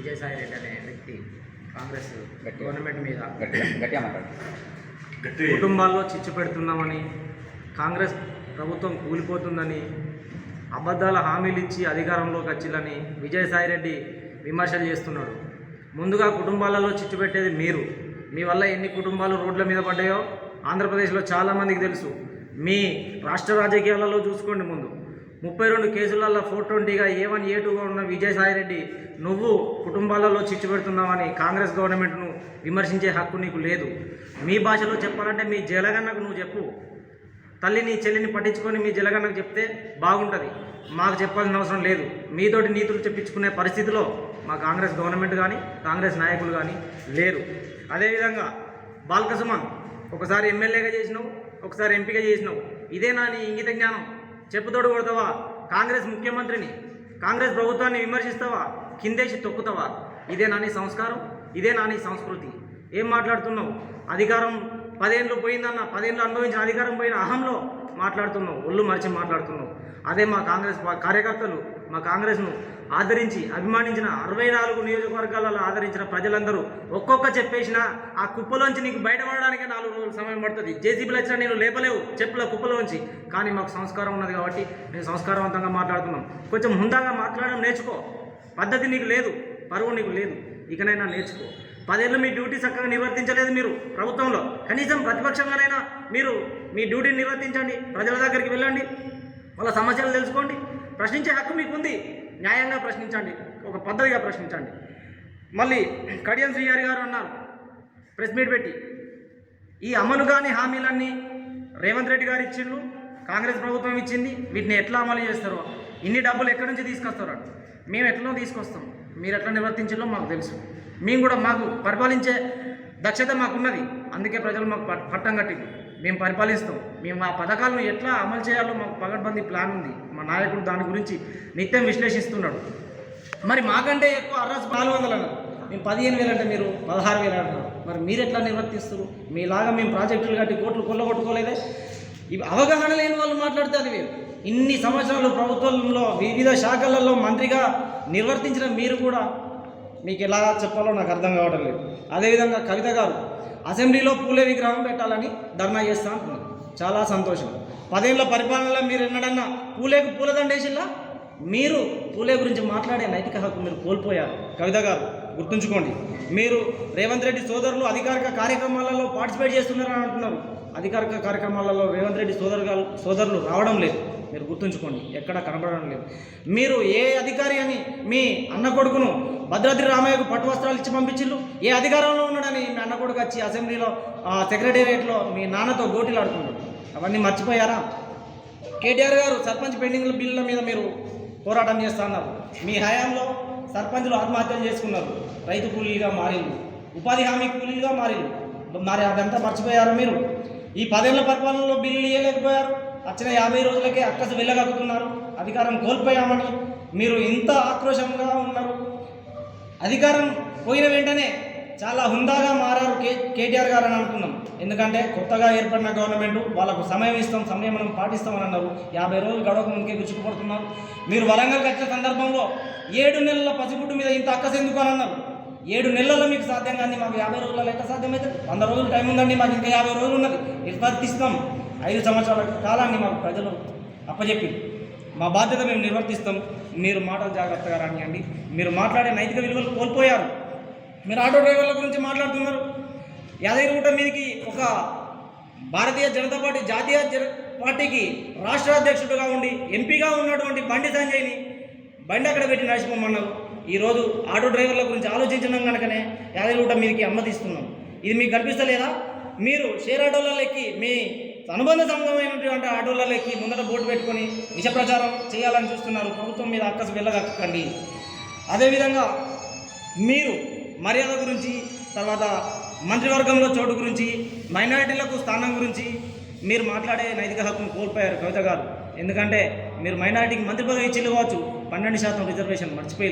ఈ కాంగ్రెస్ గట్టిగా. గవర్నమెంట్ మీద గట్టిగా గట్టిగా మాట్లాడు. కుటుంబాల్లో చిచ్చు పెడుతున్నామని కాంగ్రెస్ ప్రభుత్వం కూలిపోతుందని అబద్ధాల హామీలు ఇచ్చి అధికారంలోకి వచ్చిందని విజయసాయిరెడ్డి విమర్శలు చేస్తున్నాడు. ముందుగా కుటుంబాలలో చిచ్చు పెట్టేది మీరు. మీ వల్ల ఎన్ని కుటుంబాలు రోడ్ల మీద పడ్డాయో ఆంధ్రప్రదేశ్లో చాలామందికి తెలుసు. మీ రాష్ట్ర రాజకీయాలలో చూసుకోండి ముందు. ముప్పై రెండు కేసులలో ఫోర్ ట్వంటీగా ఏ వన్ ఏ టూగా ఉన్న విజయసాయిరెడ్డి నువ్వు కుటుంబాలలో చిచ్చు పెడుతున్నావని కాంగ్రెస్ గవర్నమెంట్ను విమర్శించే హక్కు నీకు లేదు. మీ భాషలో చెప్పాలంటే మీ జలగన్నకు నువ్వు చెప్పు. తల్లిని చెల్లిని పట్టించుకొని మీ జలగన్నకు చెప్తే బాగుంటుంది. మాకు చెప్పాల్సిన అవసరం లేదు. మీతోటి నీతులు చెప్పించుకునే పరిస్థితిలో మా కాంగ్రెస్ గవర్నమెంట్ కానీ కాంగ్రెస్ నాయకులు కానీ లేరు. అదేవిధంగా బాల్క సుమన్ ఒకసారి ఎమ్మెల్యేగా చేసినావు ఒకసారి ఎంపీగా చేసినావు. ఇదేనా నీ ఇంగిత జ్ఞానం. చెప్పుతోడు కొడతావా? కాంగ్రెస్ ముఖ్యమంత్రిని కాంగ్రెస్ ప్రభుత్వాన్ని విమర్శిస్తావా? కిందేసి తొక్కుతావా? ఇదే నాని సంస్కారం ఇదే నాని సంస్కృతి. ఏం మాట్లాడుతున్నావు? అధికారం పదేళ్ళు పోయిందన్న పదేళ్ళు అనుభవించిన అధికారం పోయిన అహంలో మాట్లాడుతున్నావు ఒళ్ళు మరిచి మాట్లాడుతున్నావు. అదే మా కాంగ్రెస్ కార్యకర్తలు మా కాంగ్రెస్ను ఆదరించి అభిమానించిన అరవై నాలుగు నియోజకవర్గాలలో ఆదరించిన ప్రజలందరూ ఒక్కొక్క చెప్పేసిన ఆ కుప్పలోంచి నీకు బయటపడడానికే నాలుగు రోజులు సమయం పడుతుంది. జేసీబీలు వచ్చినా నేను లేపలేవు చెప్పుల కుప్పలోంచి. కానీ మాకు సంస్కారం ఉన్నది కాబట్టి నేను సంస్కారవంతంగా మాట్లాడుతున్నాం. కొంచెం ముందాగా మాట్లాడడం నేర్చుకో. పద్ధతి నీకు లేదు పరువు నీకు లేదు. ఇకనైనా నేర్చుకో. పదేళ్ళు మీ డ్యూటీ చక్కగా నిర్వర్తించలేదు మీరు ప్రభుత్వంలో. కనీసం ప్రతిపక్షంగానైనా మీరు మీ డ్యూటీని నిర్వర్తించండి ప్రజల దగ్గరికి వెళ్ళండి. వాళ్ళ సమస్యలు తెలుసుకోండి. ప్రశ్నించే హక్కు మీకు ఉంది న్యాయంగా ప్రశ్నించండి. ఒక పద్ధతిగా ప్రశ్నించండి. మళ్ళీ కడియం శ్రీహారి గారు అన్నారు. ప్రెస్ మీట్ పెట్టి. ఈ అమలు కాని హామీలన్నీ రేవంత్ రెడ్డి గారు ఇచ్చిండ్రు. కాంగ్రెస్ ప్రభుత్వం ఇచ్చింది. వీటిని ఎట్లా అమలు చేస్తారో ఇన్ని డబ్బులు ఎక్కడి నుంచి తీసుకొస్తారో మేము ఎట్లనో తీసుకొస్తాం? మీరు ఎట్లా నిర్వర్తించాలో మాకు తెలుసు. మేము కూడా మాకు పరిపాలించే దక్షత మాకున్నది. అందుకే ప్రజలు మాకు పట్టం కట్టింది మేము పరిపాలిస్తాం. మేము ఆ పథకాలను ఎట్లా అమలు చేయాలో మాకు పగడ్బందీ ప్లాన్ ఉంది. మా నాయకుడు దాని గురించి నిత్యం విశ్లేషిస్తున్నాడు. మరి మాకంటే ఎక్కువ అర్రస్ నాలుగు వందలు అన్నారు. మేము పదిహేను వేలు అంటే మీరు పదహారు వేలు అంటున్నారు. మరి మీరు ఎట్లా నిర్వర్తిస్తారు మీలాగా మేము ప్రాజెక్టులు కట్టి కోట్లు కొల్లగొట్టుకోలేదే? ఇవి అవగాహన లేని వాళ్ళు మాట్లాడితే అది వేరు. ఇన్ని సంవత్సరాలు ప్రభుత్వంలో వివిధ శాఖలలో మంత్రిగా నిర్వర్తించిన మీరు కూడా మీకు ఎలా చెప్పాలో నాకు అర్థం కావడం లేదు. అదేవిధంగా కవిత గారు అసెంబ్లీలో పూలే విగ్రహం పెట్టాలని ధర్నా చేస్తా అంటున్నారు చాలా సంతోషం. పదేళ్ళ పరిపాలనలో మీరు ఎన్నడన్నా పూలేకు పూలదండేసిల్లా మీరు పూలే గురించి మాట్లాడే నైతిక హక్కు మీరు కోల్పోయారు. కవిత గారు గుర్తుంచుకోండి. మీరు రేవంత్ రెడ్డి సోదరులు అధికారిక కార్యక్రమాలలో పార్టిసిపేట్ చేస్తున్నారని అంటున్నారు. అధికారిక కార్యక్రమాలలో రేవంత్ రెడ్డి సోదరు గారు సోదరులు రావడం లేదు. మీరు గుర్తుంచుకోండి ఎక్కడ కనబడడం లేదు. మీరు ఏ అధికారి అని మీ అన్న కొడుకును భద్రాద్రి రామయ్యకు పట్టు వస్త్రాలు ఇచ్చి పంపించిల్లు ఏ అధికారంలో ఉన్నాడని మీ అన్న కొడుకు వచ్చి అసెంబ్లీలో సెక్రటేరియట్లో మీ నాన్నతో గోటీలాడుతున్నాడు అవన్నీ మర్చిపోయారా? కేటీఆర్ గారు సర్పంచ్ పెండింగ్ల బిల్లుల మీద మీరు పోరాటం చేస్తున్నారు మీ హయాంలో సర్పంచ్లు ఆత్మహత్యలు చేసుకున్నారు. రైతు కూలీలుగా మారింది ఉపాధి హామీ కూలీలుగా మారింది మరి అదంతా మర్చిపోయారు మీరు? ఈ పదేళ్ళ పరిపాలనలో బిల్లులు ఇవ్వలేకపోయారు వచ్చిన యాభై రోజులకే అక్కసు వెళ్ళగలుగుతున్నారు. అధికారం కోల్పోయామని మీరు ఇంత ఆక్రోశంగా ఉన్నారు. అధికారం పోయిన వెంటనే చాలా హుందాగా మారారు కే కేటీఆర్ గారు అని అనుకున్నాం. ఎందుకంటే కొత్తగా ఏర్పడిన గవర్నమెంట్ వాళ్ళకు సమయం ఇస్తాం సమయం మనం పాటిస్తామని అన్నారు. యాభై రోజులు గడవక ముందుకే గుచ్చుకుపడుతున్నారు. మీరు వరంగల్కి వచ్చిన సందర్భంలో ఏడు నెలల పసిగుడ్డు మీద ఇంత అక్కస ఎందుకు అని అన్నారు. ఏడు నెలల్లో మీకు సాధ్యం కానీ మాకు యాభై రోజులలో ఎట్లా సాధ్యమైతే వంద రోజులు టైం ఉందండి మాకు ఇంకా యాభై రోజులు ఉన్నది. నిర్వర్తిస్తాం. ఐదు సంవత్సరాల కాలాన్ని మాకు ప్రజలు అప్పచెప్పి మా బాధ్యత మేము నిర్వర్తిస్తాం. మీరు మాటలు జాగ్రత్తగా రానియండి మీరు మాట్లాడే నైతిక విలువలు కోల్పోయారు. మీరు ఆటో డ్రైవర్ల గురించి మాట్లాడుతున్నారు. యాదగిరిగుట్ట మీదకి ఒక భారతీయ జనతా పార్టీ జాతీయ జన- పార్టీకి రాష్ట్ర అధ్యక్షుడిగా ఉండి ఎంపీగా ఉన్నటువంటి బండి సంజయ్ని బండి అక్కడ పెట్టి నడిచిపోమన్నారు ఈరోజు ఆటో డ్రైవర్ల గురించి ఆలోచించడం కనుకనే యాదగిరిగుట్ట మీదకి అమ్మతిస్తున్నాం ఇది మీకు కనిపిస్తలేదా? మీరు షేర్ ఆటోలలో ఎక్కి మీ అనుబంధ సంఘమైనటువంటి ఆటోలలో ఎక్కి ముందట బోర్డు పెట్టుకొని విష ప్రచారం చేయాలని చూస్తున్నారు. ప్రభుత్వం మీద అక్కసు వెళ్ళగక్కండి అదేవిధంగా మీరు మర్యాద గురించి తర్వాత మంత్రివర్గంలో చోటు గురించి మైనారిటీలకు స్థానం గురించి మీరు మాట్లాడే నైతిక హక్కును కోల్పోయారు కవిత గారు. ఎందుకంటే మీరు మైనారిటీకి మంత్రి పదవి ఇచ్చి కావచ్చు. పన్నెండు శాతం రిజర్వేషన్ మర్చిపోయి